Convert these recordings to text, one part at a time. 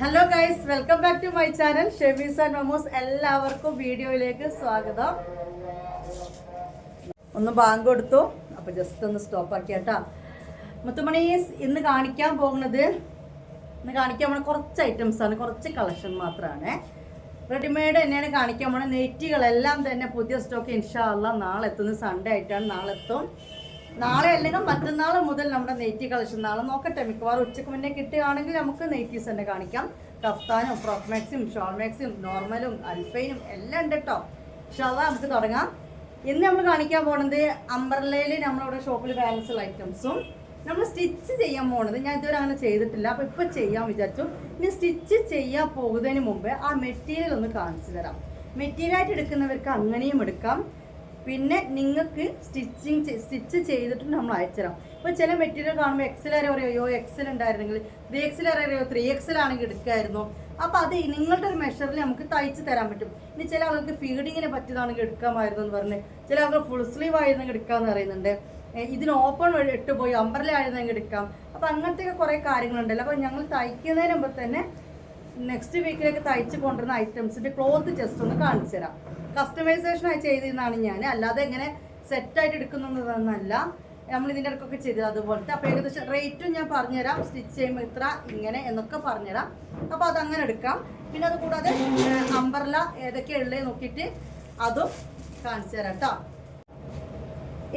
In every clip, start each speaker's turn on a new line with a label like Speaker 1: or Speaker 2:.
Speaker 1: Hello guys welcome back to my channel Shebi's and മമോസ് എല്ലാവർക്കും വീഡിയോയിലേക്ക് സ്വാഗതം. ഒന്ന് ബാങ്ക് കൊടുത്തു. അപ്പൊ ജസ്റ്റ് ഒന്ന് സ്റ്റോപ്പ് ആക്കിയാട്ടാ മുത്തുമണീസ് ഇന്ന് കാണിക്കാൻ പോകുന്നത് ഇന്ന് കാണിക്കാൻ പോണ കുറച്ച് ഐറ്റംസ് ആണ്. കുറച്ച് കളക്ഷൻ മാത്രമാണ് റെഡിമെയ്ഡ് തന്നെയാണ് കാണിക്കാൻ പോണ നെറ്റുകളെല്ലാം തന്നെ പുതിയ സ്റ്റോക്ക് ഇൻഷാല്ല നാളെ എത്തുന്നത് സൺഡേ ആയിട്ടാണ്. നാളെ എത്തും. നാളെ അല്ലെങ്കിൽ മറ്റന്നാൾ മുതൽ നമ്മുടെ നെയ്റ്റി കളക്ഷൻ നാളെ നോക്കട്ടെ. മിക്കവാറും ഉച്ചയ്ക്ക് മുന്നേ കിട്ടുകയാണെങ്കിൽ നമുക്ക് നെയ്റ്റീസ് തന്നെ കാണിക്കാം. കഫ്താനും ഫ്രോക്ക് മാക്സും നോർമലും അൽഫൈനും എല്ലാം ഉണ്ട് കേട്ടോ ഇൻഷാല്ല നമുക്ക് തുടങ്ങാം. ഇന്ന് നമ്മൾ കാണിക്കാൻ പോണത് അംബ്രല്ലയിൽ നമ്മളിവിടെ ഷോപ്പിൽ ബാലൻസ് ഉള്ള ഐറ്റംസും നമ്മൾ സ്റ്റിച്ച് ചെയ്യാൻ പോണത് ഞാൻ ഇതുവരെ അങ്ങനെ ചെയ്തിട്ടില്ല. അപ്പോൾ ഇപ്പോൾ ചെയ്യാൻ വിചാരിച്ചു. ഇനി സ്റ്റിച്ച് ചെയ്യാൻ പോകുന്നതിന് മുമ്പേ ആ മെറ്റീരിയൽ ഒന്ന് കാണിച്ചു തരാം. മെറ്റീരിയൽ ആയിട്ട് എടുക്കുന്നവർക്ക് അങ്ങനെയും എടുക്കാം. പിന്നെ നിങ്ങൾക്ക് സ്റ്റിച്ചിങ് സ്റ്റിച്ച് ചെയ്തിട്ട് നമ്മൾ അയച്ചുതരാം. ഇപ്പോൾ ചില മെറ്റീരിയൽ കാണുമ്പോൾ എക്സൽ വരെ പറയുമോ എക്സൽ ഉണ്ടായിരുന്നെങ്കിൽ ത്രീ എക്സൽ വരെ അറിയോ ത്രീ എക്സൽ ആണെങ്കിൽ എടുക്കായിരുന്നു. അപ്പോൾ അത് നിങ്ങളുടെ ഒരു മെഷറിൽ നമുക്ക് തയ്ച്ച് തരാൻ പറ്റും. ഇനി ചില ആൾക്ക് ഫീഡിങ്ങിനെ പറ്റിയതാണെങ്കിൽ എടുക്കാമായിരുന്നു എന്ന് പറഞ്ഞ് ചില ആൾക്ക് ഫുൾ സ്ലീവ് ആയിരുന്നെങ്കിൽ എടുക്കാമെന്ന് പറയുന്നുണ്ട്. ഇതിന് ഓപ്പൺ ഇട്ട് പോയി അമ്പർല ആയിരുന്നെങ്കിൽ എടുക്കാം. അപ്പോൾ അങ്ങനത്തെയൊക്കെ കുറേ കാര്യങ്ങളുണ്ടല്ലോ. അപ്പോൾ ഞങ്ങൾ തയ്ക്കുന്നതിന് മുമ്പ് തന്നെ നെക്സ്റ്റ് വീക്കിലേക്ക് തയ്ച്ച് കൊണ്ടുവരുന്ന ഐറ്റംസിന്റെ ക്ലോത്ത് ജസ്റ്റ് ഒന്ന് കാണിച്ചു തരാം. കസ്റ്റമൈസേഷൻ ആയി ചെയ്തിരുന്നതാണ് ഞാൻ അല്ലാതെ ഇങ്ങനെ സെറ്റായിട്ട് എടുക്കുന്നതെന്നല്ല. നമ്മൾ ഇതിന്റെ ഇടയ്ക്കൊക്കെ ചെയ്തത് അതുപോലത്തെ. അപ്പോൾ ഏകദേശം റേറ്റും ഞാൻ പറഞ്ഞുതരാം. സ്റ്റിച്ച് ചെയ്യുമ്പോൾ ഇത്ര ഇങ്ങനെ എന്നൊക്കെ പറഞ്ഞുതരാം. അപ്പോൾ അതങ്ങനെ എടുക്കാം. പിന്നെ അത് കൂടാതെ അമ്പർല ഏതൊക്കെയാണ് ഉള്ളത് നോക്കിയിട്ട് അതും കാണിച്ചു തരാം കേട്ടോ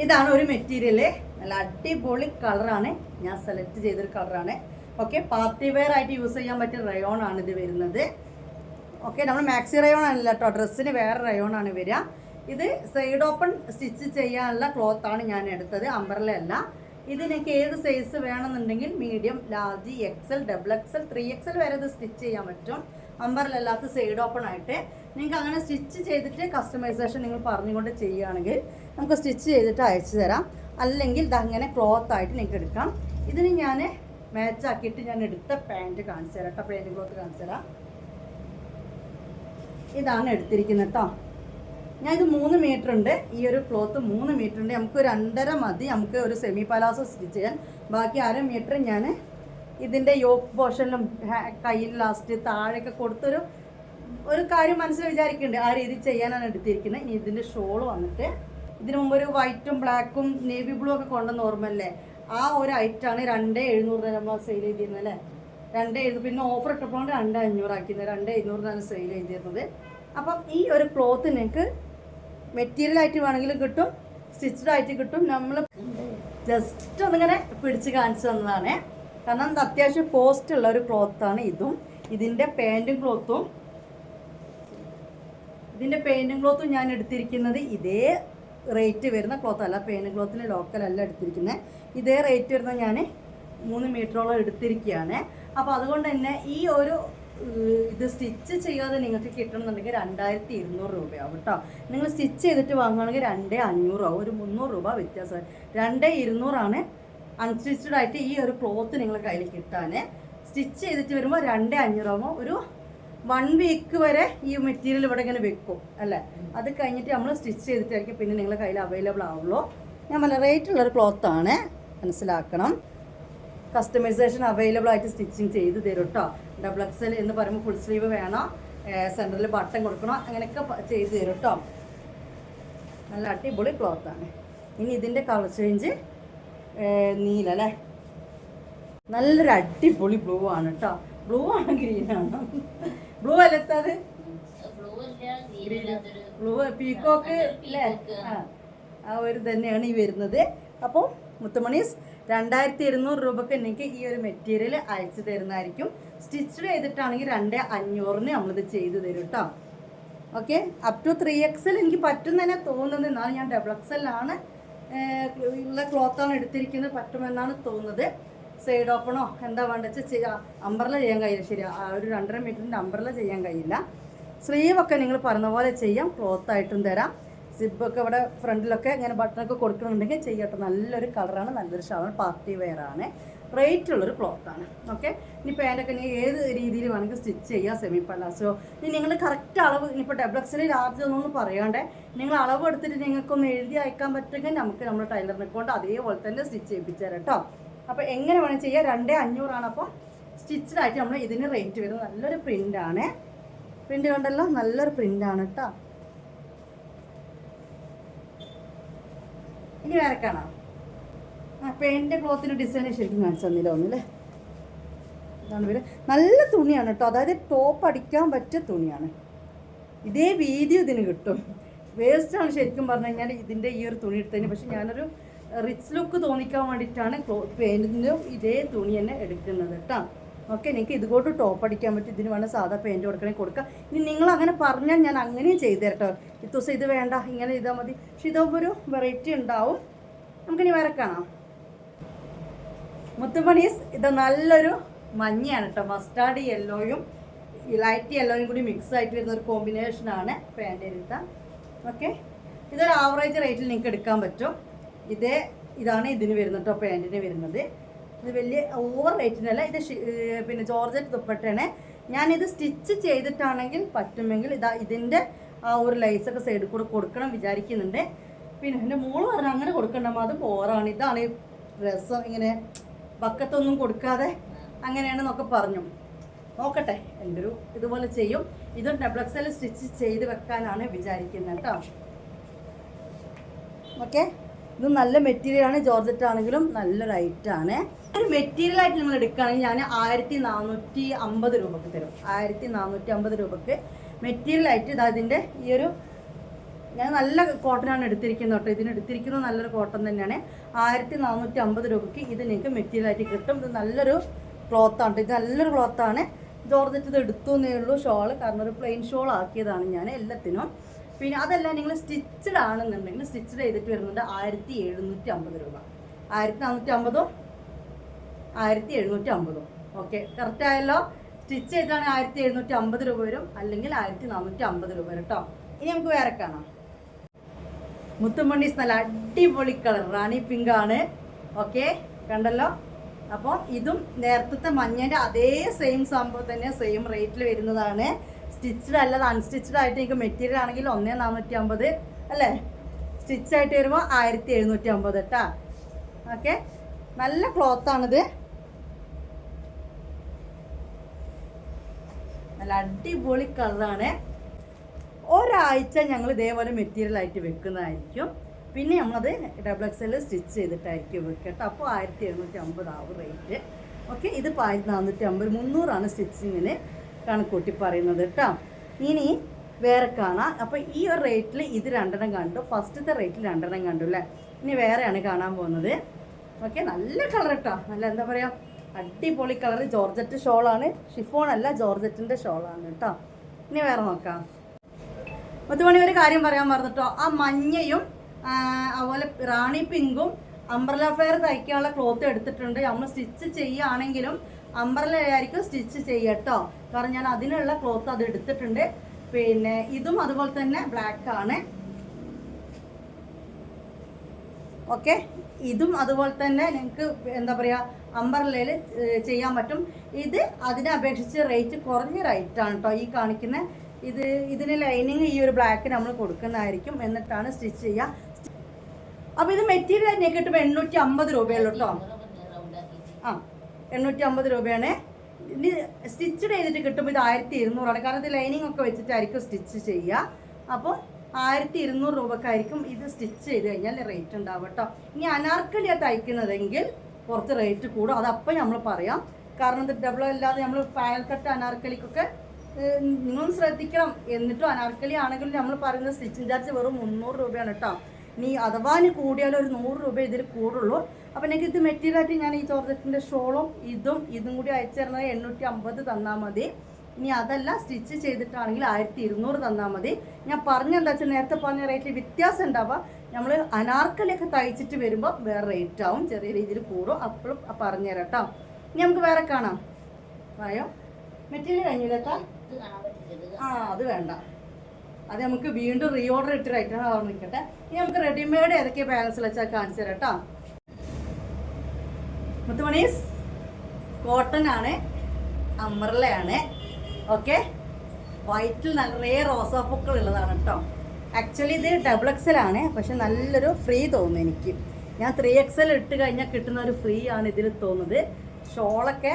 Speaker 1: ഇതാണ് ഒരു മെറ്റീരിയൽ നല്ല അടിപൊളി കളറാണ് ഞാൻ സെലക്ട് ചെയ്തൊരു കളറാണ് ഓക്കെ പാർട്ടി വെയർ ആയിട്ട് യൂസ് ചെയ്യാൻ പറ്റിയ റയോൺ ആണ് ഇത് വരുന്നത്. ഓക്കെ നമ്മൾ മാക്സി റയോൺ അല്ല കേട്ടോ ഡ്രസ്സിന് വേറെ റയോൺ ആണ് വരിക ഇത് സൈഡ് ഓപ്പൺ സ്റ്റിച്ച് ചെയ്യാനുള്ള ക്ലോത്ത് ആണ് ഞാൻ എടുത്തത് അമ്പർല അല്ല. ഇതിനൊക്കെ ഏത് സൈസ് വേണമെന്നുണ്ടെങ്കിൽ medium large XL double XL three XL വരെ ഇത് സ്റ്റിച്ച് ചെയ്യാൻ പറ്റും. അമ്പറിലല്ലാത്ത സൈഡ് ഓപ്പൺ ആയിട്ട്. നിങ്ങൾക്ക് അങ്ങനെ സ്റ്റിച്ച് ചെയ്തിട്ട് കസ്റ്റമൈസേഷൻ നിങ്ങൾ പറഞ്ഞുകൊണ്ട് ചെയ്യുകയാണെങ്കിൽ നമുക്ക് സ്റ്റിച്ച് ചെയ്തിട്ട് അയച്ചു തരാം. അല്ലെങ്കിൽ ഇത് അങ്ങനെ ക്ലോത്ത് ആയിട്ട് നിങ്ങൾക്ക് എടുക്കാം. ഇതിന് ഞാൻ മാച്ച് ആക്കിയിട്ട് ഞാൻ എടുത്ത പാന്റ് കാണിച്ചു തരാം കേട്ടോ പാന്റ് ക്ലോത്ത് കാണിച്ചു തരാം. ഇതാണ് എടുത്തിരിക്കുന്നത് കേട്ടോ ഞാൻ ഇത് മൂന്ന് മീറ്റർ ഉണ്ട്. ഈ ഒരു ക്ലോത്ത് മൂന്ന് മീറ്റർ ഉണ്ട്. നമുക്ക് ഒരു രണ്ടര മതി. നമുക്ക് ഒരു സെമി പലാസോ സ്റ്റിച്ച് ചെയ്യാൻ. ബാക്കി അര മീറ്റർ ഞാൻ ഇതിന്റെ യോക്ക് പോർഷനിലും കയ്യിൽ ലാസ്റ്റ് താഴെയൊക്കെ കൊടുത്തൊരു ഒരു കാര്യം മനസ്സിൽ വിചാരിക്കുന്നുണ്ട് ആ രീതി ചെയ്യാനാണ് എടുത്തിരിക്കുന്നത്. ഇനി ഇതിന്റെ ഷോൾ വന്നിട്ട് ഇതിനു മുമ്പ് ഒരു വൈറ്റും ബ്ലാക്കും നേവി ബ്ലൂ ഒക്കെ കൊണ്ടുവന്ന് ഓർമ്മല്ലേ ആ ഒരു ഐറ്റാണ് രണ്ട് എഴുന്നൂറ് നമ്മൾ സെയിൽ ചെയ്തിരുന്നത് അല്ലേ? രണ്ട് എഴുന്നൂറ് പിന്നെ ഓഫർ ഇട്ടപ്പോൾ രണ്ട് അഞ്ഞൂറ് ആക്കിയത് രണ്ട് എഴുന്നൂറിനാണ് സെയിൽ ചെയ്തിരുന്നത്. അപ്പം ഈ ഒരു ക്ലോത്ത് നിങ്ങൾക്ക് മെറ്റീരിയൽ ആയിട്ട് വേണമെങ്കിലും കിട്ടും സ്റ്റിച്ചഡ് ആയിട്ട് കിട്ടും. നമ്മൾ ജസ്റ്റ് ഒന്നിങ്ങനെ പിടിച്ച് കാണിച്ചു തന്നതാണ്. കാരണം ഇത് അത്യാവശ്യം കോസ്റ്റ് ഉള്ള ഒരു ക്ലോത്താണ് ഇതും. ഇതിന്റെ പാന്റും ക്ലോത്തും ഇതിന്റെ പെയിന്റും ക്ലോത്തും ഞാൻ എടുത്തിരിക്കുന്നത് ഇതേ റേറ്റ് വരുന്ന ക്ലോത്ത് അല്ല പേന ക്ലോത്തിന് ലോക്കൽ അല്ല എടുത്തിരിക്കുന്നത് ഇതേ റേറ്റ് വരുന്ന ഞാൻ മൂന്ന് മീറ്ററോളം എടുത്തിരിക്കുകയാണ് അപ്പോൾ അതുകൊണ്ട് തന്നെ ഈ ഒരു ഇത് സ്റ്റിച്ച് ചെയ്യാതെ നിങ്ങൾക്ക് കിട്ടണമെന്നുണ്ടെങ്കിൽ രണ്ടായിരത്തി ഇരുന്നൂറ് രൂപയാവും കേട്ടോ നിങ്ങൾ സ്റ്റിച്ച് ചെയ്തിട്ട് വാങ്ങുകയാണെങ്കിൽ രണ്ടേ അഞ്ഞൂറാവും ഒരു മുന്നൂറ് രൂപ വ്യത്യാസം. രണ്ടേ ഇരുന്നൂറാണ് അൺസ്റ്റിച്ചഡ് ആയിട്ട് ഈ ഒരു ക്ലോത്ത് നിങ്ങൾ കയ്യിൽ കിട്ടാൻ സ്റ്റിച്ച് ചെയ്തിട്ട് വരുമ്പോൾ രണ്ടേ അഞ്ഞൂറാവുമ്പോൾ ഒരു വൺ വീക്ക് വരെ ഈ മെറ്റീരിയൽ ഇവിടെ ഇങ്ങനെ വെക്കും അല്ലേ? അത് കഴിഞ്ഞിട്ട് നമ്മൾ സ്റ്റിച്ച് ചെയ്തിട്ടായിരിക്കും പിന്നെ നിങ്ങളുടെ കയ്യിൽ അവൈലബിൾ ആവുള്ളൂ. ഞാൻ നല്ല റേറ്റ് ഉള്ളൊരു ആണ് മനസ്സിലാക്കണം. കസ്റ്റമൈസേഷൻ അവൈലബിൾ ആയിട്ട് സ്റ്റിച്ചിങ് ചെയ്ത് തരും കേട്ടോ ഡബിൾ എക്സൽ എന്ന് പറയുമ്പോൾ ഫുൾ സ്ലീവ് വേണം. സെന്ററിൽ ബട്ടൺ കൊടുക്കണം അങ്ങനെയൊക്കെ ചെയ്ത് തരും കേട്ടോ നല്ല അടിപൊളി ക്ലോത്ത് ആണ്. ഇനി ഇതിന്റെ കളർ ചേഞ്ച് നീല അല്ലേ? നല്ലൊരു അടിപൊളി ബ്ലൂ ആണ് കേട്ടോ ബ്ലൂ ആണ് ഗ്രീൻ ആണ്. ബ്ലൂ അല്ലത്തത് ബ്ലൂ പീക്കോക്ക് അല്ലേ? ആ ആ ഒരു തന്നെയാണ് ഈ വരുന്നത്. അപ്പോൾ മുത്തുമണീസ് രണ്ടായിരത്തി ഇരുന്നൂറ് രൂപക്ക് എനിക്ക് ഈ ഒരു മെറ്റീരിയൽ അയച്ചു തരുന്നതായിരിക്കും. സ്റ്റിച്ച് ചെയ്തിട്ടാണെങ്കിൽ രണ്ട് അഞ്ഞൂറിന് നമ്മളിത് ചെയ്തു തരും കേട്ടോ okay up to three XL എനിക്ക് പറ്റും തന്നെ തോന്നുന്നത്. എന്നാണ് ഞാൻ ഡബിൾ എക്സലാണ് ഉള്ള ക്ലോത്താണ് എടുത്തിരിക്കുന്നത് പറ്റുമെന്നാണ് തോന്നുന്നത്. സൈഡ് ഓപ്പണോ എന്താ വേണ്ടത് വെച്ചാൽ ചെയ്യാൻ കഴിയില്ല. ശരി ഒരു രണ്ടര മീറ്ററിന്റെ അമ്പർല ചെയ്യാൻ കഴിയില്ല. സ്ലീവൊക്കെ നിങ്ങൾ പറഞ്ഞ പോലെ ചെയ്യാം. ക്ലോത്ത് ആയിട്ടും തരാം. സിബൊക്കെ ഇവിടെ ഫ്രണ്ടിലൊക്കെ ഇങ്ങനെ ബട്ടണൊക്കെ കൊടുക്കണമെന്നുണ്ടെങ്കിൽ ചെയ്യട്ടെ. നല്ലൊരു കളറാണ് നല്ലൊരു ഷവർ പാർട്ടി വെയർ ആണ്. റേറ്റ് ഉള്ളൊരു ക്ലോത്താണ് ഓക്കെ ഇനി പാന്റൊക്കെ ഇനി ഏത് രീതിയിൽ വേണമെങ്കിൽ സ്റ്റിച്ച് ചെയ്യാം. സെമി പലാസോ ഇനി നിങ്ങൾ കറക്റ്റ് അളവ് ഇനിയിപ്പോൾ ഡബിൾ എക്സിൽ ലാർജ് ഒന്നും പറയാണ്ടേ നിങ്ങൾ അളവ് എടുത്തിട്ട് നിങ്ങൾക്കൊന്ന് എഴുതി അയക്കാൻ പറ്റുമെങ്കിൽ നമുക്ക് നമ്മുടെ ടൈലറിനെ കൊണ്ട് അതേപോലെ തന്നെ സ്റ്റിച്ച് ചെയ്യിപ്പിച്ചു തരാം കേട്ടോ അപ്പോൾ എങ്ങനെ വേണം ചെയ്യുക രണ്ടേ അഞ്ഞൂറാണ്. അപ്പോൾ സ്റ്റിച്ചഡ് ആയിട്ട് നമ്മൾ ഇതിന് റേറ്റ് വരുന്നത് നല്ലൊരു പ്രിന്റാണ് പ്രിന്റ് കണ്ടല്ലോ? നല്ലൊരു പ്രിന്റാണ് കേട്ടോ ഇനി വേറെ കാണാം. ആ പെയിന്റെ ക്ലോത്തിന് ഡിസൈൻ ശരിക്കും കാണിച്ചു തന്നില്ല ഒന്നല്ലേ ഇതാണ് ഇവർ. നല്ല തുണിയാണ് കേട്ടോ അതായത് ടോപ്പ് അടിക്കാൻ പറ്റിയ തുണിയാണ്. ഇതേ വീതി ഇതിന് കിട്ടും. വേസ്റ്റാണ് ശരിക്കും പറഞ്ഞു കഴിഞ്ഞാൽ ഇതിന്റെ ഈ ഒരു തുണി എടുത്തതിന്. പക്ഷെ ഞാനൊരു റിച്ച് ലുക്ക് തോന്നിക്കാൻ വേണ്ടിയിട്ടാണ് പെയിന്റിനും ഇതേ തുണി തന്നെ എടുക്കുന്നത് കേട്ടോ. ഓക്കെ നിങ്ങൾക്ക് ഇതുകൊണ്ട് ടോപ്പ് അടിക്കാൻ പറ്റും. ഇതിന് വേണം സാധാ പെയിന്റ് കൊടുക്കണമെങ്കിൽ കൊടുക്കാം. ഇനി നിങ്ങൾ അങ്ങനെ പറഞ്ഞാൽ ഞാൻ അങ്ങനെയും ചെയ്തു തരട്ടോ ദിവസം ഇത് വേണ്ട ഇങ്ങനെ ചെയ്താൽ മതി. പക്ഷെ ഇതാകുമ്പോൾ ഒരു വെറൈറ്റി ഉണ്ടാവും. നമുക്കിനി വേറെ കാണാം. മുത്തുമണീസ് ഇത് നല്ലൊരു മഞ്ഞയാണ് കേട്ടോ. മസ്റ്റാർഡ് യെല്ലോയും ലൈറ്റ് യെല്ലോയും കൂടി മിക്സ് ആയിട്ട് വരുന്ന ഒരു കോമ്പിനേഷനാണ് പാന്റ് ഇരുത്താം ഓക്കെ ഇതൊരു ആവറേജ് റേറ്റിൽ നിങ്ങൾക്ക് എടുക്കാൻ പറ്റും. ഇതേ ഇതാണ് ഇതിന് വരുന്നത് കേട്ടോ പാന്റിന് വരുന്നത്. ഇത് വലിയ ഓവർ റേറ്റിനല്ല ഇത് പിന്നെ ജോർജറ്റ് ദുപ്പട്ടയാണ്. ഞാനിത് സ്റ്റിച്ച് ചെയ്തിട്ടാണെങ്കിൽ പറ്റുമെങ്കിൽ ഇതാ ഇതിന്റെ ആ ഒരു ലൈസൊക്കെ സൈഡിൽ കൂടെ കൊടുക്കണം വിചാരിക്കുന്നുണ്ട്. പിന്നെ എന്റെ മോൾ പറഞ്ഞു അങ്ങനെ കൊടുക്കണം അത് ബോറാണ് ഇതാണ് ഈ ഡ്രസ്സ് ഇങ്ങനെ ബക്കത്തൊന്നും കൊടുക്കാതെ അങ്ങനെയാണെന്നൊക്കെ പറഞ്ഞു. നോക്കട്ടെ എന്റെ ഒരു ഇതുപോലെ ചെയ്യും. ഇത് ഡബിൾ എക്സൽ സ്റ്റിച്ച് ചെയ്ത് വെക്കാനാണ് വിചാരിക്കുന്നത് കേട്ടോ ഓക്കെ? ഇത് നല്ല മെറ്റീരിയൽ ആണ്. ജോർജറ്റ് ആണെങ്കിലും നല്ലൊരു ഐറ്റാണ് ഒരു മെറ്റീരിയൽ ആയിട്ട് നിങ്ങൾ എടുക്കുകയാണെങ്കിൽ ഞാൻ ആയിരത്തി നാനൂറ്റി അമ്പത് രൂപക്ക് തരും. ആയിരത്തി നാനൂറ്റി അമ്പത് രൂപക്ക് മെറ്റീരിയൽ ആയിട്ട് ഇതാ അതിന്റെ ഈ ഒരു ഞാൻ നല്ല കോട്ടനാണ് എടുത്തിരിക്കുന്നത് കേട്ടോ. ഇതിന് എടുത്തിരിക്കുന്നത് നല്ലൊരു കോട്ടൺ തന്നെയാണ്. ആയിരത്തി നാനൂറ്റി അമ്പത് രൂപയ്ക്ക് ഇത് നിങ്ങൾക്ക് മെറ്റീരിയൽ ആയിട്ട് കിട്ടും. ഇത് നല്ലൊരു ക്ലോത്താണ് ഇത് നല്ലൊരു ക്ലോത്താണ് ജോർജറ്റ് ഇത് എടുത്തു എന്നേ ഉള്ളൂ. ഷോൾ കാരണം ഒരു പ്ലെയിൻ ഷോൾ ആക്കിയതാണ് ഞാൻ എല്ലാത്തിനും. പിന്നെ അതല്ല നിങ്ങൾ സ്റ്റിച്ചഡ് ആണെന്നുണ്ടെങ്കിൽ സ്റ്റിച്ചഡ് ചെയ്തിട്ട് വരുന്നത് ആയിരത്തി എഴുന്നൂറ്റി അമ്പത് രൂപ. ആയിരത്തി നാനൂറ്റി അമ്പതോ ആയിരത്തി എഴുന്നൂറ്റി അമ്പതോ ഓക്കെ കറക്റ്റ് ആയല്ലോ? സ്റ്റിച്ച് ചെയ്താണ് ആയിരത്തി എഴുന്നൂറ്റി അമ്പത് രൂപ വരും അല്ലെങ്കിൽ ആയിരത്തി നാനൂറ്റി അമ്പത് രൂപ വരും കേട്ടോ ഇനി നമുക്ക് വേറെ കാണാം. മുത്തുമണ്ണീസ് നല്ല അടിപൊളി കളർ റാണി പിങ്ക് ആണ്. ഓക്കെ കണ്ടല്ലോ? അപ്പോൾ ഇതും നേരത്തെ മഞ്ഞേന്റെ അതേ സെയിം സംഭവം തന്നെ സെയിം റേറ്റിൽ വരുന്നതാണ്. സ്റ്റിച്ചഡ് അല്ലാതെ അൺസ്റ്റിച്ചഡ് ആയിട്ട് എനിക്ക് മെറ്റീരിയൽ ആണെങ്കിൽ ഒന്നേ നാനൂറ്റി അമ്പത് അല്ലേ? സ്റ്റിച്ച് ആയിട്ട് വരുമ്പോൾ ആയിരത്തി എഴുന്നൂറ്റി അമ്പത് കേട്ടാ ഓക്കെ നല്ല ക്ലോത്താണിത് നല്ല അടിപൊളി കളറാണ് ഒരാഴ്ച ഞങ്ങൾ ഇതേപോലെ മെറ്റീരിയൽ ആയിട്ട് വെക്കുന്നതായിരിക്കും. പിന്നെ നമ്മളത് ഡബിൾ എക്സ് എൽ സ്റ്റിച്ച് ചെയ്തിട്ടായിരിക്കും വെക്കുക കേട്ടോ അപ്പോൾ ആയിരത്തി എഴുന്നൂറ്റി അമ്പത് ആവും റേറ്റ് ഓക്കെ ഇതിപ്പോൾ ആയിരത്തി നാനൂറ്റി അമ്പത് മുന്നൂറാണ് സ്റ്റിച്ചിങ്ങിന് കണക്കൂട്ടി പറയുന്നത് കേട്ടോ. ഇനി വേറെ കാണാം. അപ്പോൾ ഈ ഒരു റേറ്റിൽ ഇത് രണ്ടെണ്ണം കണ്ടു. ഫസ്റ്റത്തെ റേറ്റിൽ രണ്ടെണ്ണം കണ്ടു അല്ലേ? ഇനി വേറെയാണ് കാണാൻ പോകുന്നത്. ഓക്കെ നല്ല കളർ കേട്ടോ. നല്ല എന്താ പറയുക അടിപൊളി കളർ ജോർജറ്റ് ഷോളാണ് ഷിഫോൺ അല്ല ജോർജറ്റിന്റെ ഷോളാണ് കേട്ടോ. ഇനി വേറെ നോക്കാം. മുത്തുമണി ഒരു കാര്യം പറയാൻ മറന്നിട്ടോ. ആ മഞ്ഞയും അതുപോലെ റാണി പിങ്കും അംബ്രല ഫെയർ തയ്ക്കാനുള്ള ക്ലോത്ത് എടുത്തിട്ടുണ്ട്. നമ്മൾ സ്റ്റിച്ച് ചെയ്യുകയാണെങ്കിലും അംബ്രല ആയിരിക്കും സ്റ്റിച്ച് ചെയ്യട്ടോ. കാരണം ഞാൻ അതിനുള്ള ക്ലോത്ത് അത് എടുത്തിട്ടുണ്ട്. പിന്നെ ഇതും അതുപോലെ തന്നെ ബ്ലാക്ക് ആണ്. ഓക്കെ ഇതും അതുപോലെ തന്നെ നിങ്ങൾക്ക് എന്താ പറയുക അമ്പർലയിൽ ചെയ്യാൻ പറ്റും. ഇത് അതിനെ അപേക്ഷിച്ച് റേറ്റ് കുറഞ്ഞ റേറ്റാണ് കേട്ടോ ഈ കാണിക്കുന്ന. ഇത് ഇതിന് ലൈനിങ് ഈ ഒരു ബ്ലാക്ക് നമ്മൾ കൊടുക്കുന്നതായിരിക്കും. എന്നിട്ടാണ് സ്റ്റിച്ച് ചെയ്യുക അപ്പോൾ ഇത് മെറ്റീരിയൽ തന്നെ കിട്ടുമ്പോൾ എണ്ണൂറ്റി അമ്പത് രൂപയുള്ളൂ കേട്ടോ ആ. എണ്ണൂറ്റി അമ്പത് രൂപയാണ്. ഇനി സ്റ്റിച്ച് ചെയ്തിട്ട് കിട്ടുമ്പോൾ ഇത് ആയിരത്തി ഇരുന്നൂറാണ് കാരണം ഇത് ലൈനിങ് ഒക്കെ വെച്ചിട്ടായിരിക്കും സ്റ്റിച്ച് ചെയ്യുക. അപ്പോൾ ആയിരത്തി ഇരുന്നൂറ് രൂപക്കായിരിക്കും ഇത് സ്റ്റിച്ച് ചെയ്ത് കഴിഞ്ഞാൽ റേറ്റ് ഉണ്ടാവും കേട്ടോ ഇനി അനാർക്കലിയാണ് തയ്ക്കുന്നതെങ്കിൽ കുറച്ച് റേറ്റ് കൂടും. അതപ്പം നമ്മൾ പറയാം. കാരണം ഇത് ഡബിൾ അല്ലാതെ നമ്മൾ പാനൽ കട്ട് അനാർക്കലിക്കൊക്കെ നിങ്ങളും ശ്രദ്ധിക്കണം. എന്നിട്ടും അനാർക്കലി ആണെങ്കിലും നമ്മൾ പറയുന്ന സ്റ്റിച്ചിങ് ചാർജ് വെറും മുന്നൂറ് രൂപയാണ് കേട്ടോ ഇനി അഥവാ കൂടിയാലും ഒരു നൂറ് രൂപ ഇതിൽ കൂടുള്ളൂ. അപ്പം എനിക്ക് ഇത് മെറ്റീരിയൽ ആയിട്ട് ഞാൻ ഈ ചോർജറ്റിന്റെ ഷോളും ഇതും ഇതും കൂടി അയച്ചു തരുന്നത് എണ്ണൂറ്റി അമ്പത് തന്നാൽ മതി. ഇനി അതല്ല സ്റ്റിച്ച് ചെയ്തിട്ടാണെങ്കിൽ ആയിരത്തി ഇരുന്നൂറ് തന്നാൽ മതി. ഞാൻ പറഞ്ഞെന്താ വെച്ചാൽ നേരത്തെ പറഞ്ഞ റേറ്റിൽ വ്യത്യാസം ഉണ്ടാവുക. നമ്മൾ അനാർക്കലിയൊക്കെ തയ്ച്ചിട്ട് വരുമ്പോൾ വേറെ റേറ്റ് ആവും. ചെറിയ രീതിയിൽ കൂടും. അപ്പോഴും പറഞ്ഞുതരാം കേട്ടോ ഇനി നമുക്ക് വേറെ കാണാം. വായോ. മെറ്റീരിയൽ കഴിഞ്ഞില്ലേട്ടാ ആ അത് വേണ്ട. അത് നമുക്ക് വീണ്ടും റീ ഓർഡർ ഇട്ട് നിൽക്കട്ടെ ഇനി നമുക്ക് റെഡിമെയ്ഡ് ഏതൊക്കെ ബാലൻസ് വെച്ചാൽ കാണിച്ചു തരാം കേട്ടോ മുത്തുമണീസ് കോട്ടൺ ആണ് അമ്രലയാണ് ഓക്കെ വൈറ്റിൽ നിറയെ റോസാപ്പൂക്കൾ ഉള്ളതാണ് കേട്ടോ ആക്ച്വലി ഇത് ഡബിൾ എക്സൽ ആണ് പക്ഷെ നല്ലൊരു ഫ്രീ തോന്നുന്നു എനിക്ക്. ഞാൻ ത്രീ എക്സൽ ഇട്ട് കഴിഞ്ഞാൽ കിട്ടുന്ന ഒരു ഫ്രീ ആണ് ഇതിൽ തോന്നുന്നത്. ഷോളൊക്കെ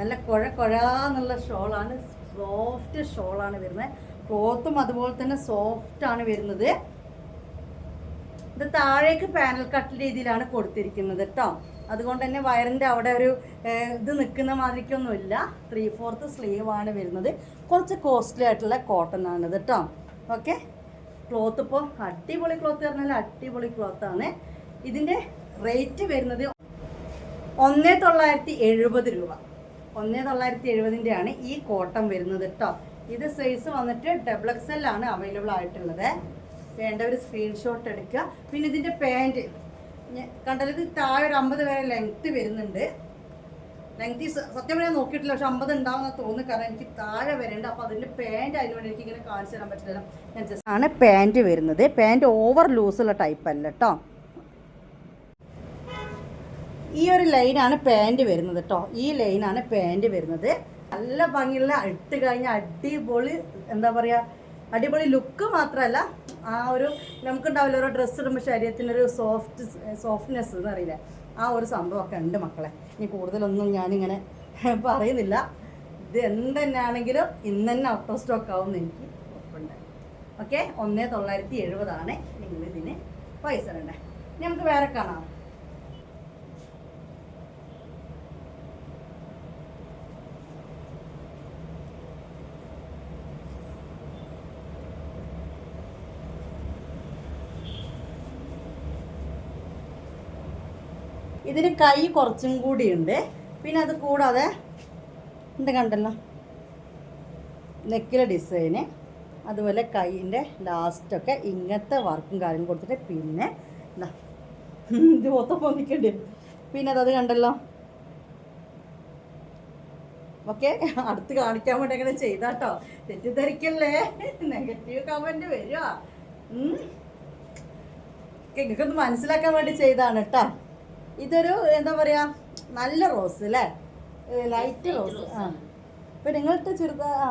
Speaker 1: നല്ല കുഴ കുഴാന്നുള്ള ഷോളാണ് സോഫ്റ്റ് ഷോളാണ് വരുന്നത്. ക്ലോത്തും അതുപോലെ തന്നെ സോഫ്റ്റാണ് വരുന്നത്. ഇത് താഴേക്ക് പാനൽ കട്ട് രീതിയിലാണ് കൊടുത്തിരിക്കുന്നത് കേട്ടോ അതുകൊണ്ട് തന്നെ വയറിന്റെ അവിടെ ഒരു ഇത് നിൽക്കുന്ന മാതിരിക്കൊന്നുമില്ല. ത്രീ ഫോർത്ത് ആണ് വരുന്നത്. കുറച്ച് കോസ്റ്റ്ലി ആയിട്ടുള്ള കോട്ടൺ ആണ് ഇത് കേട്ടോ ഓക്കെ ക്ലോത്ത് ഇപ്പോൾ അടിപൊളി ക്ലോത്ത് പറഞ്ഞാൽ അടിപൊളി ക്ലോത്താണ് ഇതിന്റെ റേറ്റ് വരുന്നത് ഒന്നേ തൊള്ളായിരത്തി എഴുപത് രൂപ. ഒന്നേ തൊള്ളായിരത്തി എഴുപതിന്റെ ആണ് ഈ കോട്ടൺ വരുന്നത് കേട്ടോ ഇത് സൈസ് വന്നിട്ട് ഡബിൾ എക്സ് എൽ ആണ് അവൈലബിൾ ആയിട്ടുള്ളത്. വേണ്ട ഒരു സ്ക്രീൻഷോട്ട് എടുക്കുക. പിന്നെ ഇതിന്റെ പാന്റ് കണ്ടത് താഴെ ഒരു അമ്പത് വരെ ലെങ്ത്ത് വരുന്നുണ്ട്. ലെങ്ത് സത്യം പറയാൻ നോക്കിയിട്ടില്ല പക്ഷെ അമ്പത് ഉണ്ടാവുന്ന തോന്നുന്നു. കാരണം എനിക്ക് താഴെ വരേണ്ട അപ്പോൾ അതിന്റെ പാന്റ് അതിനോട് എനിക്ക് ഇങ്ങനെ കാണിച്ചു തരാൻ പറ്റില്ല ഞാൻ ജസ്റ്റ് ആണ് പാന്റ് വരുന്നത്. പാന്റ് ഓവർ ലൂസുള്ള ടൈപ്പ് അല്ല കേട്ടോ ഈ ഒരു ലൈനാണ് പാന്റ് വരുന്നത് കേട്ടോ ഈ ലൈനാണ് പാന്റ് വരുന്നത്. നല്ല ഭംഗിയുള്ള ഇട്ട് കഴിഞ്ഞാൽ അടിപൊളി എന്താ പറയുക അടിപൊളി ലുക്ക് മാത്രമല്ല ആ ഒരു നമുക്കുണ്ടാവില്ല ഓരോ ഡ്രസ്സ് ഇടുമ്പോൾ ശരീരത്തിനൊരു സോഫ്റ്റ് സോഫ്റ്റ്നെസ് എന്ന് അറിയില്ല ആ ഒരു സംഭവമൊക്കെ ഉണ്ട് മക്കളെ. ഇനി കൂടുതലൊന്നും ഞാനിങ്ങനെ പറയുന്നില്ല. ഇത് എന്ത് തന്നെയാണെങ്കിലും ഇന്ന് തന്നെ ഔട്ട് ഓഫ് സ്റ്റോക്ക് ആവും എനിക്ക് ഉറപ്പുണ്ട്. ഓക്കെ ഒന്നേ തൊള്ളായിരത്തി എഴുപതാണ്. നിങ്ങൾ ഇതിന് പൈസ ഇടണ്ടേ നമുക്ക് വേറെ കാണാം. ഇതിന് കൈ കുറച്ചും കൂടിയുണ്ട്. പിന്നെ അത് കൂടാതെ എന്ത് കണ്ടല്ലോ. നെക്കിലെ ഡിസൈന് അതുപോലെ കൈയിന്റെ ലാസ്റ്റൊക്കെ ഇങ്ങനത്തെ വർക്കും കാര്യം കൊടുത്തിട്ട് പിന്നെ ഇത് മൊത്തം പൊന്നിക്കണ്ടേ പിന്നെ അത് കണ്ടല്ലോ. ഓക്കെ അടുത്ത് കാണിക്കാൻ വേണ്ടി അങ്ങനെ ചെയ്താട്ടോ. തെറ്റിദ്ധരിക്കല്ലേ? നെഗറ്റീവ് കമന്റ് വരുക നിങ്ങൾക്കൊന്ന് മനസ്സിലാക്കാൻ വേണ്ടി ചെയ്താണ് കേട്ടോ ഇതൊരു എന്താ പറയാ നല്ല റോസ് അല്ലേ ലൈറ്റ് റോസ് ആ. ഇപ്പൊ നിങ്ങളുടെ ചുരിദാർ ആ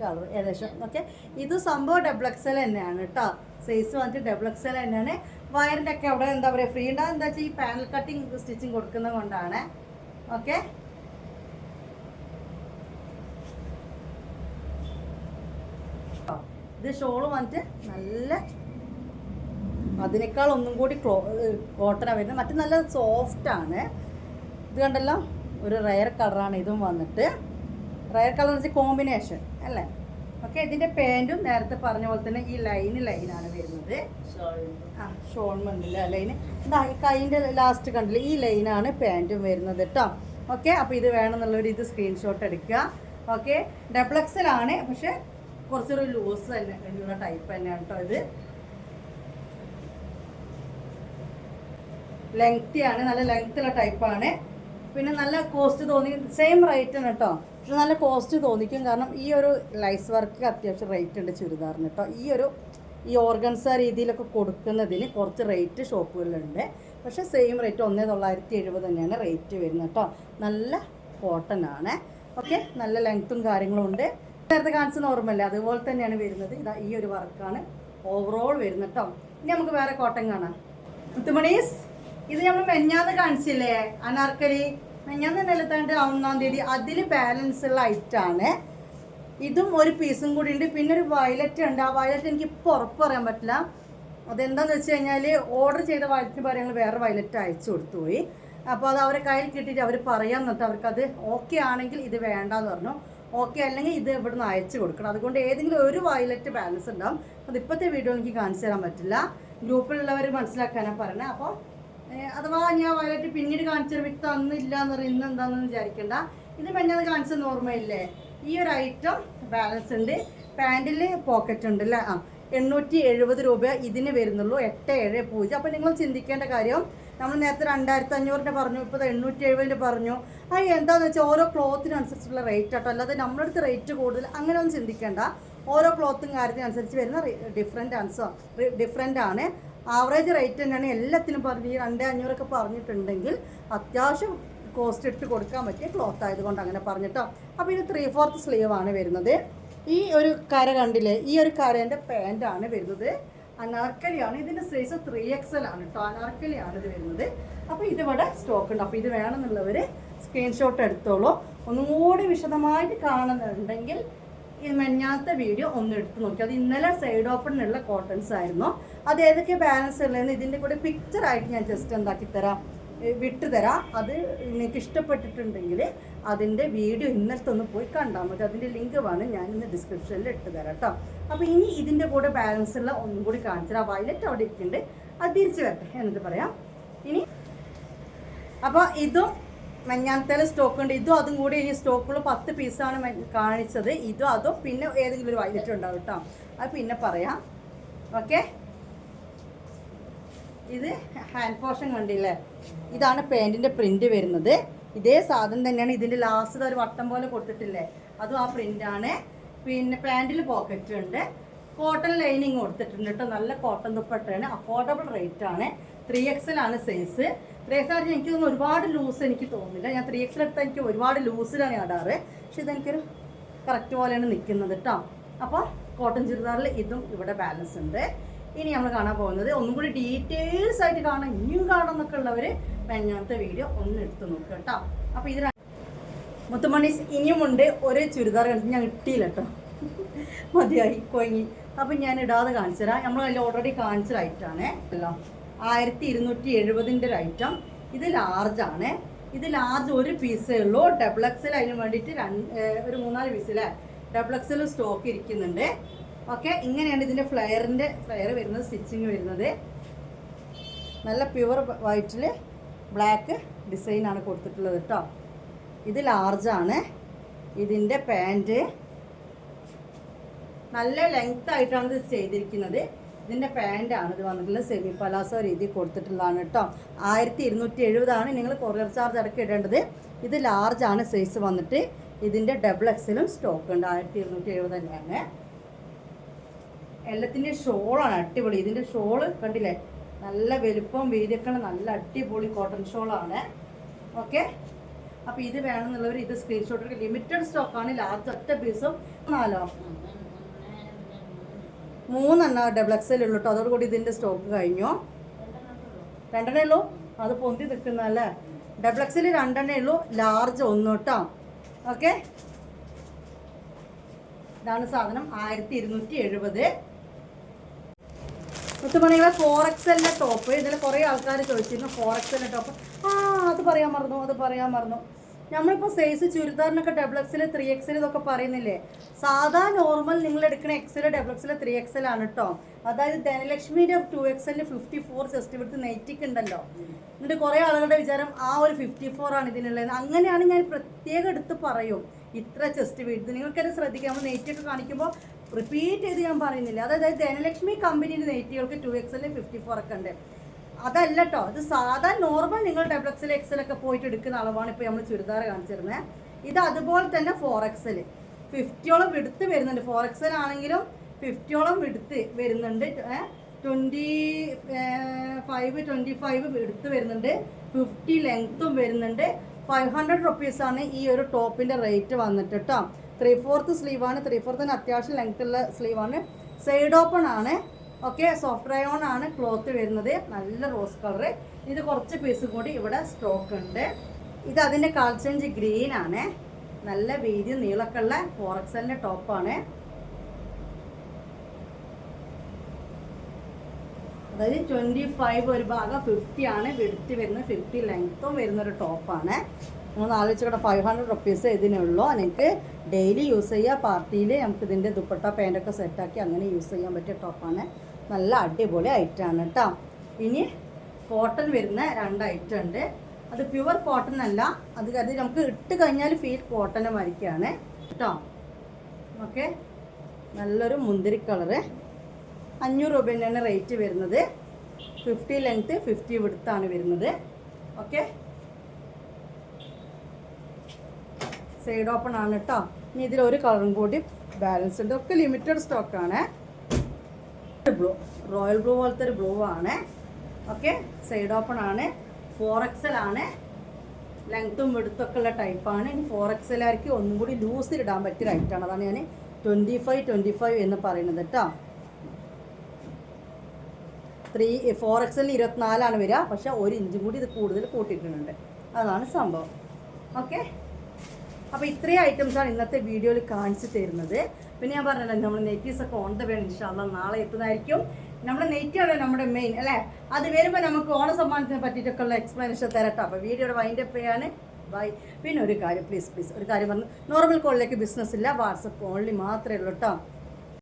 Speaker 1: കളർ ഏകദേശം ഓക്കെ ഇത് സംഭവം ഡബിൾ എക്സൽ തന്നെയാണ് കേട്ടോ സൈസ് വന്നിട്ട് ഡബിൾ എക്സൽ തന്നെയാണ്. വയറിന്റെ ഒക്കെ അവിടെ എന്താ പറയുക ഫ്രീ ഉണ്ടാകും എന്താ വെച്ചാൽ ഈ പാനൽ കട്ടിങ് സ്റ്റിച്ചിങ് കൊടുക്കുന്നത് കൊണ്ടാണ്. ഓക്കെ ഇത് ഷോൾ വന്നിട്ട് നല്ല അതിനേക്കാൾ ഒന്നും കൂടി ക്ലോ കോട്ടനാണ് വരുന്നത്. മറ്റു നല്ല സോഫ്റ്റ് ആണ്. ഇത് കണ്ടല്ലോ? ഒരു റയർ കളറാണ് ഇതും വന്നിട്ട്. റയർ കളർ വെച്ച് കോമ്പിനേഷൻ അല്ലേ? ഓക്കെ ഇതിന്റെ പാന്റും നേരത്തെ പറഞ്ഞ പോലെ തന്നെ ഈ ലൈന് ലൈനാണ് വരുന്നത്. ആ ഷോൾമുണ്ടല്ലേ ലൈന് എന്താ ഈ കൈന്റെ ലാസ്റ്റ് കണ്ടില്ല? ഈ ലൈനാണ് പാന്റും വരുന്നത് കേട്ടോ ഓക്കെ അപ്പോൾ ഇത് വേണമെന്നുള്ളവർ ഇത് സ്ക്രീൻഷോട്ട് എടുക്കുക. ഓക്കെ ഡബിൾ എക്സലാണ് പക്ഷെ കുറച്ചൊരു ലൂസ് തന്നെ ഉള്ള ടൈപ്പ് തന്നെയാണ് കേട്ടോ ഇത്. ലെങ്തി ആണ് നല്ല ലെങ്ത്തുള്ള ടൈപ്പാണ് പിന്നെ നല്ല കോസ്റ്റ് തോന്നി സെയിം റേറ്റ് ആണ് കേട്ടോ പക്ഷെ നല്ല കോസ്റ്റ് തോന്നിക്കും. കാരണം ഈ ഒരു ലൈസ് വർക്ക് അത്യാവശ്യം റേറ്റ് ഉണ്ട് ചുരിദാറിന് കേട്ടോ ഈ ഒരു ഈ ഓർഗൻസ രീതിയിലൊക്കെ കൊടുക്കുന്നതിന് കുറച്ച് റേറ്റ് ഷോപ്പുകളിലുണ്ട്. പക്ഷേ സെയിം റേറ്റ് ഒന്നേ തൊള്ളായിരത്തി എഴുപത് തന്നെയാണ് റേറ്റ് വരുന്നത് കേട്ടോ നല്ല കോട്ടൺ ആണ്. ഓക്കെ നല്ല ലെങ്ത്തും കാര്യങ്ങളും ഉണ്ട്. നേരത്തെ കാണിച്ച നോർമല്ലേ അതുപോലെ തന്നെയാണ് വരുന്നത്. ഇതാ ഈ ഒരു വർക്കാണ് ഓവറോൾ വരുന്നത് കേട്ടോ ഇനി നമുക്ക് വേറെ കോട്ടൺ കാണാം. മുത്തുമണീസ് ഇത് നമ്മൾ മെഞ്ഞാന്ന് കാണിച്ചില്ലേ? അനാർക്കലി? മെഞ്ഞാന്ന് നിലത്താണ്ട് ഒന്നാം തീയതി അതിൽ ബാലൻസ് ഉള്ള ഐറ്റാണ് ഇതും ഒരു പീസും കൂടി ഉണ്ട് പിന്നെ ഒരു വയലറ്റ് ഉണ്ട്. ആ വയലറ്റ് എനിക്ക് ഇപ്പോൾ ഉറപ്പ് പറയാൻ പറ്റില്ല. അതെന്താണെന്ന് വെച്ച് കഴിഞ്ഞാൽ ഓർഡർ ചെയ്ത വയലറ്റിന് പകരം ഞങ്ങൾ വേറെ വയലറ്റ് അയച്ചു കൊടുത്തു പോയി. അപ്പോൾ അത് അവരെ കയ്യിൽ കിട്ടിയിട്ട് അവർ പറയാൻ എന്നിട്ട് അവർക്കത് ഓക്കെ ആണെങ്കിൽ ഇത് വേണ്ടാന്ന് പറഞ്ഞു. ഓക്കെ അല്ലെങ്കിൽ ഇത് ഇവിടുന്ന് അയച്ചു കൊടുക്കണം. അതുകൊണ്ട് ഏതെങ്കിലും ഒരു വയലറ്റ് ബാലൻസ് ഉണ്ടാവും. അത് ഇപ്പോഴത്തെ വീഡിയോ എനിക്ക് കാണിച്ചു തരാൻ പറ്റില്ല. ഗ്രൂപ്പിലുള്ളവർ മനസ്സിലാക്കാനാണ് പറഞ്ഞത് അപ്പോൾ അഥവാ ഞാൻ വയലറ്റ് പിന്നീട് കാണിച്ച കാണിച്ചൊരു അന്ന് ഇല്ല എന്ന് പറയുന്നത് ഇന്ന് എന്താണെന്ന് വിചാരിക്കണ്ട. ഇത് മെഞ്ഞത് കാണിച്ച നോർമയില്ലേ ഈ ഒരു ഐറ്റം ബാലൻസ് ഉണ്ട്. പാന്റിൽ പോക്കറ്റ് ഉണ്ട് അല്ലേ? ആ എണ്ണൂറ്റി എഴുപത് രൂപ ഇതിന് വരുന്നുള്ളൂ. എട്ട് ഏഴ് പൂജ്യം. അപ്പോൾ നിങ്ങൾ ചിന്തിക്കേണ്ട കാര്യം നമ്മൾ നേരത്തെ രണ്ടായിരത്തി അഞ്ഞൂറിന്റെ പറഞ്ഞു ഇപ്പോൾ എണ്ണൂറ്റി എഴുപതിന്റെ പറഞ്ഞു. ആ എന്താണെന്ന് വെച്ചാൽ ഓരോ ക്ലോത്തിനനുസരിച്ചുള്ള റേറ്റ് ആട്ടോ. അല്ലാതെ നമ്മുടെ അടുത്ത് റേറ്റ് കൂടുതൽ അങ്ങനെ ഒന്നും ചിന്തിക്കേണ്ട. ഓരോ ക്ലോത്തും കാര്യത്തിനനുസരിച്ച് വരുന്ന ഡിഫറെന്റ് ആൻസോ ഡിഫറെന്റ് ആണ്. ആവറേജ് റേറ്റ് തന്നെയാണ് എല്ലാത്തിനും പറഞ്ഞ് ഈ രണ്ട് അഞ്ഞൂറൊക്കെ പറഞ്ഞിട്ടുണ്ടെങ്കിൽ അത്യാവശ്യം കോസ്റ്റ് ഇട്ട് കൊടുക്കാൻ പറ്റിയ ക്ലോത്ത് ആയതുകൊണ്ട് അങ്ങനെ പറഞ്ഞിട്ടോ. അപ്പോൾ ഇത് ത്രീ ഫോർത്ത് സ്ലീവ് ആണ് വരുന്നത്. ഈ ഒരു കര കണ്ടില്ലേ? ഈ ഒരു കരേന്റെ പാന്റാണ് വരുന്നത്. അനാർക്കലിയാണ്. ഇതിന്റെ സൈസ് ത്രീ എക്സൽ ആണ് കേട്ടോ അനാർക്കലിയാണ് ഇത് വരുന്നത്. അപ്പോൾ ഇതിവിടെ സ്റ്റോക്ക് ഉണ്ട്. അപ്പോൾ ഇത് വേണമെന്നുള്ളവർ സ്ക്രീൻഷോട്ട് എടുത്തോളൂ. ഒന്നും കൂടി വിശദമായിട്ട് കാണുന്നുണ്ടെങ്കിൽ മെഞ്ഞാത്ത വീഡിയോ ഒന്ന് എടുത്ത് നോക്കി. അത് ഇന്നലെ സൈഡ് ഓപ്പണിനുള്ള കോട്ടൺസ് ആയിരുന്നു. അത് ഏതൊക്കെ ബാലൻസ് ഉള്ളതെന്ന് ഇതിന്റെ കൂടെ പിക്ചർ ആയിട്ട് ഞാൻ ജസ്റ്റ് എന്താക്കി തരാം. വിട്ട് തരാം. അത് നിങ്ങൾക്ക് ഇഷ്ടപ്പെട്ടിട്ടുണ്ടെങ്കിൽ അതിന്റെ വീഡിയോ ഇന്നലത്തെ ഒന്ന് പോയി കണ്ടാൽ മതി. അതിന്റെ ലിങ്ക് വേണം. ഞാൻ ഇന്ന് ഡിസ്ക്രിപ്ഷനിൽ ഇട്ട് തരാം കേട്ടോ അപ്പോൾ ഇനി ഇതിന്റെ കൂടെ ബാലൻസ് ഉള്ള ഒന്നും കൂടി കാണിച്ചു ആ വയലറ്റ് അവിടെ ഇരിക്കുന്നുണ്ട് അത് തിരിച്ചു വരട്ടെ. എന്നിട്ട് പറയാം? ഇനി അപ്പോൾ ഇതും മഞ്ഞാനത്തേൽ സ്റ്റോക്ക് ഉണ്ട് ഇതും അതും കൂടി ഇനി സ്റ്റോക്കുള്ള പത്ത് പീസാണ് കാണിച്ചത്. ഇതും അതും പിന്നെ ഏതെങ്കിലും ഒരു വൈലറ്റ് ഉണ്ടാവും കേട്ടോ. അത് പിന്നെ പറയാം. ഓക്കെ? ഇത് ഹാൻഡ് പോഷൻ കണ്ടില്ലേ? ഇതാണ് പാന്റിന്റെ പ്രിന്റ് വരുന്നത്. ഇതേ സാധനം തന്നെയാണ് ഇതിന്റെ ലാസ്റ്റ് ഒരു വട്ടം പോലെ കൊടുത്തിട്ടില്ലേ? അതും ആ പ്രിന്റാണ് പിന്നെ പാന്റിൽ പോക്കറ്റ് ഉണ്ട്. കോട്ടൺ ലൈനിങ് കൊടുത്തിട്ടുണ്ട് കേട്ടോ. നല്ല കോട്ടൺ ദുപ്പട്ടയാണ്. അഫോർഡബിൾ റേറ്റ് ആണ്. ത്രീ എക്സിലാണ് സൈസ് ത്രീ എക്സ് ആണെങ്കിൽ എനിക്ക് തോന്നുന്നു ഒരുപാട് ലൂസ് എനിക്ക് തോന്നുന്നില്ല. ഞാൻ ത്രീ എക്സൽ എടുത്താൽ എനിക്ക് ഒരുപാട് ലൂസിലാണ് ഇടാറ്. പക്ഷെ ഇതെനിക്കൊരു കറക്റ്റ് പോലെയാണ് നിൽക്കുന്നത് കേട്ടോ. അപ്പോൾ കോട്ടൺ ചുരിദാറിൽ ഇതും ഇവിടെ ബാലൻസ് ഉണ്ട്. ഇനി നമ്മൾ കാണാൻ പോകുന്നത് ഒന്നും കൂടി ഡീറ്റെയിൽസ് ആയിട്ട് കാണാൻ ഇനിയും കാണാം എന്നൊക്കെ ഉള്ളവർ മെഞ്ഞാത്ത വീഡിയോ ഒന്ന് എടുത്ത് നോക്കുക കേട്ടോ. അപ്പോൾ ഇത് മുത്തുമണീസ് ഇനിയുമുണ്ട് ഒരു ചുരിദാർ കണ്ടിട്ട് ഞാൻ കിട്ടിയില്ല കേട്ടോ. മതിയായി. കൊങ്ങി അപ്പം ഞാൻ ഇടാതെ കാണിച്ചു തരാം. നമ്മൾ അതിൽ ഓൾറെഡി കാണിച്ച റൈറ്റാണേ അല്ലോ ആയിരത്തി ഇരുന്നൂറ്റി എഴുപതിന്റെ ഒരു ഐറ്റം ഇത് ലാർജാണ് ഇത് ലാർജ് ഒരു പീസേ ഉള്ളൂ. ഡബിൾ അതിന് വേണ്ടിയിട്ട് രണ്ട് ഒരു മൂന്നാൽ പീസിലെ ഡബിൾ എക്സൽ സ്റ്റോക്ക് ഇരിക്കുന്നുണ്ട്. ഓക്കെ ഇങ്ങനെയാണ് ഇതിന്റെ ഫ്ലെയറിന്റെ ഫ്ലെയർ വരുന്നത് സ്റ്റിച്ചിങ് വരുന്നത്. നല്ല പ്യുവർ വൈറ്റിൽ ബ്ലാക്ക് ഡിസൈനാണ് കൊടുത്തിട്ടുള്ളത് കേട്ടോ ഇത് ലാർജാണ് ഇതിന്റെ പാന്റ് നല്ല ലെങ്ത് ആയിട്ടാണ് ഇത് ചെയ്തിരിക്കുന്നത്. ഇതിന്റെ പാന്റാണ് ഇത് വന്നിട്ടുള്ളത് സെമി പലാസോ രീതി കൊടുത്തിട്ടുള്ളതാണ് കേട്ടോ. ആയിരത്തി ഇരുന്നൂറ്റി എഴുപതാണ് നിങ്ങൾ കൊറിയർ ചാർജ് അടക്കം ഇടേണ്ടത്. ഇത് ലാർജാണ് സൈസ് വന്നിട്ട്. ഇതിന്റെ ഡബിൾ എക്സിലും സ്റ്റോക്ക് ഉണ്ട്. ആയിരത്തി ഇരുന്നൂറ്റി എഴുപത് തന്നെയാണ് എല്ലാത്തിന്റെ ഷോളാണ് അടിപൊളി. ഇതിന്റെ ഷോൾ കണ്ടില്ലേ? നല്ല വലുപ്പം വീതിയൊക്കെ നല്ല അടിപൊളി കോട്ടൺ ഷോളാണ് ഓക്കെ അപ്പോൾ ഇത് വേണമെന്നുള്ളവർ ഇത് സ്ക്രീൻഷോട്ട് ലിമിറ്റഡ് സ്റ്റോക്കാണ് ലാർജ് ഒറ്റ പീസും നാലോ മൂന്നെണ്ണം ഡബിൾ എക്സൽ ഉള്ളൂ കേട്ടോ അതോടുകൂടി ഇതിന്റെ സ്റ്റോക്ക് കഴിഞ്ഞു. രണ്ടെണ്ണേ ഉള്ളൂ. അത് പൊന്തി നിൽക്കുന്നതല്ലേ ഡബിൾ എക്സൽ രണ്ടെണ്ണേ ഉള്ളൂ. ലാർജ് ഒന്ന് കേട്ടോ ഓക്കെ ഇതാണ് സാധനം ആയിരത്തി ഇരുന്നൂറ്റി എഴുപത് മുത്തുമണികളെ ഫോർ എക്സലിന്റെ ടോപ്പ് ഇതിൽ കുറേ ആൾക്കാർ ചോദിച്ചിരുന്നു ഫോർ എക്സലിന്റെ ടോപ്പ് ആ അത് പറയാൻ മറന്നു അത് പറയാൻ മറന്നു. നമ്മളിപ്പോൾ സൈസ് ചുരിദാറിനൊക്കെ ഡബിൾ എക്സൽ ത്രീ എക്സൽ ഇതൊക്കെ പറയുന്നില്ലേ? സാധാ നോർമൽ നിങ്ങൾ എടുക്കുന്ന XL double XL three XL ആണ് കേട്ടോ അതായത് ധനലക്ഷ്മിയുടെ ടു എക്സലിന് ഫിഫ്റ്റി ഫോർ ജസ്റ്റ് ഇവിടുത്തെ നെറ്റിക്ക് ഉണ്ടല്ലോ. എന്നിട്ട് കുറേ ആളുകളുടെ വിചാരം ആ ഒരു ഫിഫ്റ്റി ഫോർ ആണ് ഇതിനുള്ളത് അങ്ങനെയാണ് ഞാൻ പ്രത്യേകം എടുത്ത് പറയും. ഇത്ര ചെസ്റ്റ് വീഴ്ത്ത് നിങ്ങൾക്കത് ശ്രദ്ധിക്കാം. നമ്മൾ നെറ്റിയൊക്കെ കാണിക്കുമ്പോൾ റിപ്പീറ്റ് ചെയ്ത് ഞാൻ പറയുന്നില്ല. അതായത് ധനലക്ഷ്മി കമ്പനിയുടെ നെയ്റ്റുകൾക്ക് ടു എക്സലിന് ഫിഫ്റ്റി ഫോർ ഒക്കെ ഉണ്ട്. അതല്ല കേട്ടോ ഇത് സാധാ നോർമൽ നിങ്ങൾ ഡബിൾ എക്സൽ എക്സൽ ഒക്കെ പോയിട്ട് എടുക്കുന്ന അളവാണ് ഇപ്പോൾ നമ്മൾ ചുരിദാർ കാണിച്ചിരുന്നത് ഇത് അതുപോലെ തന്നെ ഫോർ എക്സൽ ഫിഫ്റ്റിയോളം വിടുത്ത് വരുന്നുണ്ട്. ഫോർ എക്സൽ ആണെങ്കിലും ഫിഫ്റ്റിയോളം വിടുത്ത് വരുന്നുണ്ട്. ട്വന്റി ഫൈവ് ട്വന്റി ഫൈവ് എടുത്ത് വരുന്നുണ്ട്. ഫിഫ്റ്റി ലെങ്ത്തും വരുന്നുണ്ട്. ഫൈവ് ഹൺഡ്രഡ് റുപ്പീസാണ് ഈ ഒരു ടോപ്പിന്റെ റേറ്റ് വന്നിട്ട് കേട്ടോ ത്രീ ഫോർത്ത് സ്ലീവാണ് ത്രീ ഫോർത്തിന് അത്യാവശ്യം ലെങ്ത്തുള്ള സ്ലീവാണ് സൈഡ് ഓപ്പൺ ആണ്. ഓക്കെ സോഫ്റ്റ് റയോൺ ആണ് ക്ലോത്ത് വരുന്നത്. നല്ല റോസ് കളർ ഇത് കുറച്ച് പീസ് കൂടി ഇവിടെ സ്റ്റോക്ക് ഉണ്ട്. ഇത് അതിന്റെ കാൽച്ചഞ്ച് ഗ്രീൻ ആണ്. നല്ല വീതി നീളൊക്കെ ഉള്ള ഫോറക്സലിന്റെ ടോപ്പാണ് അതായത് ട്വന്റി ഫൈവ് ഒരു ഭാഗം ഫിഫ്റ്റി ആണ്. വെടുത്തി വരുന്നത് ഫിഫ്റ്റി ലെങ്ത്തും വരുന്നൊരു ടോപ്പാണ് മൂന്ന് ആലോചിച്ചൂടെ ഫൈവ് ഹൺഡ്രഡ് റുപ്പീസ് ഇതിനുള്ളൂ. നിങ്ങൾക്ക് ഡെയിലി യൂസ് ചെയ്യുക പാർട്ടിയിൽ നമുക്ക് ഇതിന്റെ ദുപ്പട്ട പാന്റൊക്കെ സെറ്റാക്കി അങ്ങനെ യൂസ് ചെയ്യാൻ പറ്റിയ ടോപ്പാണ് നല്ല അടിപൊളി ഐറ്റമാണ് കേട്ടോ ഇനി കോട്ടൺ വരുന്ന രണ്ട് ഐറ്റം ഉണ്ട്. അത് പ്യുവർ കോട്ടൺ അല്ല. അത് അത് നമുക്ക് ഇട്ട് കഴിഞ്ഞാൽ ഫീൽ കോട്ടൺ മരിക്കുകയാണ് കേട്ടോ ഓക്കെ. നല്ലൊരു മുന്തിരി കളറ് അഞ്ഞൂറ് രൂപ റേറ്റ് വരുന്നത്. ഫിഫ്റ്റി ലെങ്ത്ത് ഫിഫ്റ്റി വിടുത്താണ് വരുന്നത്. ഓക്കെ. സൈഡ് ഓപ്പൺ ആണ് കേട്ടോ ഇനി ഇതിൽ ഒരു കളറും കൂടി ബാലൻസ് ഉണ്ട്. ഒക്കെ ലിമിറ്റഡ് സ്റ്റോക്കാണ് ബ്ലൂ റോയൽ ബ്ലൂ പോലത്തെ ഒരു ബ്ലൂ ആണ്. ഓക്കെ സൈഡ് ഓപ്പൺ ആണ്. ഫോർ എക്സൽ ആണ്. ലെങ്ത്തും വെടുത്തൊക്കെ ഉള്ള ടൈപ്പാണ് ഇനി ഫോർ എക്സലാർക്ക് ഒന്നും കൂടി ലൂസിൽ ഇടാൻ പറ്റിയ റൈറ്റാണ് അതാണ് ഞാൻ ട്വന്റി ഫൈവ് ട്വന്റി ഫൈവ് എന്ന് പറയുന്നത് കേട്ടോ ത്രീ ഫോർ എക്സലിൽ ഇരുപത്തിനാലാണ് വരിക. പക്ഷേ ഒരു ഇഞ്ചും കൂടി ഇത് കൂടുതൽ കൂട്ടിയിട്ടുണ്ട്. അതാണ് സംഭവം. ഓക്കെ അപ്പോൾ ഇത്രയും ഐറ്റംസാണ് ഇന്നത്തെ വീഡിയോയിൽ കാണിച്ചു തരുന്നത്. പിന്നെ ഞാൻ പറഞ്ഞല്ലോ നമ്മൾ നെറ്റീസ് ഒക്കെ ഓൺ ദ വേണം ഇൻഷാല്ല നാളെ എത്തുന്നതായിരിക്കും. നമ്മുടെ നെറ്റാണ് നമ്മുടെ മെയിൻ അല്ലേ? അത് വരുമ്പോൾ നമുക്ക് ഓണ സമ്മാനത്തിനെ പറ്റിയിട്ടൊക്കെ ഉള്ള എക്സ്പ്ലനേഷൻ തരട്ടോ. അപ്പോൾ വീഡിയോയുടെ വൈൻഡ് അപ്പ് ചെയ്യാണ്. ബൈ പിന്നെ ഒരു കാര്യം പ്ലീസ് പ്ലീസ് ഒരു കാര്യം പറഞ്ഞു നോർമൽ കോളിലേക്ക് ബിസിനസ് ഇല്ല. വാട്സപ്പ് ഓൺലി മാത്രമേ ഉള്ളൂ കേട്ടോ